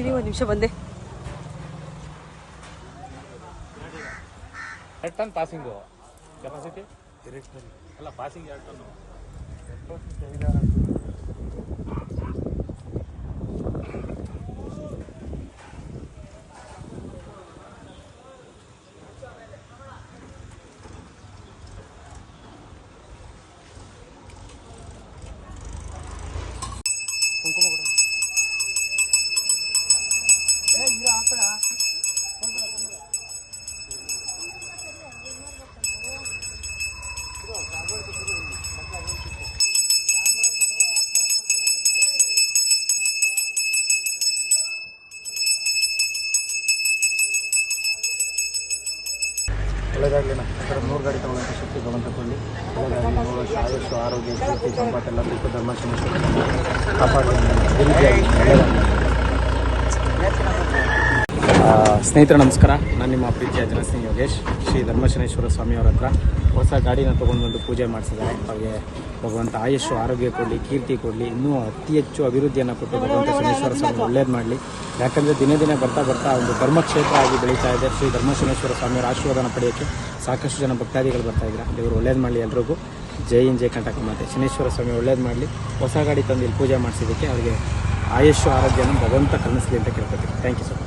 ಇರಿ ಒಂದು ನಿಮಿಷ ಬಂದೆ. ಎರಡು ಟನ್ ಪಾಸಿಂಗು. ಕೆಪಾಸಿಟಿ ಅಲ್ಲ ಪಾಸಿಂಗ್ ಎರಡು ಟನ್ನು. ಒಳ್ಳೆಯದಾಗಲಿ ಅಂದರೆ ಮೂರು ಗಾಡಿ ತಗೊಳ್ಳೋಂಥ ಶಕ್ತಿ ಭಗವಂತ ಕೊಡಲಿ. ಒಳ್ಳೆಯದಾಗಲಿ ಆರೋಗ್ಯ ಶಕ್ತಿ ಸಂಪಾತೆಲ್ಲ ಬೇಕು, ಧರ್ಮ ಕಾಪಾಡಲಿ ಅಭಿವೃದ್ಧಿಯಾಗಿ ಒಳ್ಳೆಯದಾಗಲಿ ಸ್ನೇಹಿತರೆ, ನಮಸ್ಕಾರ. ನಾನು ನಿಮ್ಮ ಪ್ರೀತಿಯ ಜನಸ್ನೇಹಿ ಯೋಗೇಶ್. ಶ್ರೀ ಧರ್ಮಶನೇಶ್ವರ ಸ್ವಾಮಿಯವರ ಹತ್ರ ಹೊಸ ಗಾಡಿನ ತೊಗೊಂಡು ಪೂಜೆ ಮಾಡಿಸಿದ್ದಾರೆ. ಅವರಿಗೆ ಭಗವಂತ ಆಯುಷ್ಯು ಆರೋಗ್ಯ ಕೊಡಲಿ, ಕೀರ್ತಿ ಕೊಡಲಿ, ಇನ್ನೂ ಅತಿ ಹೆಚ್ಚು ಅಭಿವೃದ್ಧಿಯನ್ನು ಕೊಟ್ಟು ಭಗವಂತ ಶನೇಶ್ವರ ಸ್ವಾಮಿ ಒಳ್ಳೇದು ಮಾಡಲಿ. ಯಾಕಂದರೆ ದಿನೇ ದಿನೇ ಬರ್ತಾ ಬರ್ತಾ ಒಂದು ಧರ್ಮಕ್ಷೇತ್ರ ಆಗಿ ಬೆಳೀತಾ ಇದೆ. ಶ್ರೀ ಧರ್ಮಶನೇಶ್ವರ ಸ್ವಾಮಿಯವರ ಆಶೀರ್ವಾದನ ಪಡೆಯೋಕ್ಕೆ ಸಾಕಷ್ಟು ಜನ ಭಕ್ತಾದಿಗಳು ಬರ್ತಾ ಇದ್ದಾರೆ. ದೇವರು ಒಳ್ಳೇದು ಮಾಡಲಿ ಎಲ್ರಿಗೂ. ಜೈ ಇನ್ ಜೈ ಕಂಟಕ ಮಾತೆ. ಶನೇಶ್ವರ ಸ್ವಾಮಿ ಒಳ್ಳೇದು ಮಾಡಲಿ. ಹೊಸ ಗಾಡಿ ತಂದು ಇಲ್ಲಿ ಪೂಜೆ ಮಾಡಿಸಿದ್ದಕ್ಕೆ ಅವರಿಗೆ ಆಯುಷ್ಯು ಆರೋಗ್ಯನ ಭಗವಂತ ಕನಸಲಿ ಅಂತ ಕೇಳ್ಕೊತೀವಿ. Thank you sir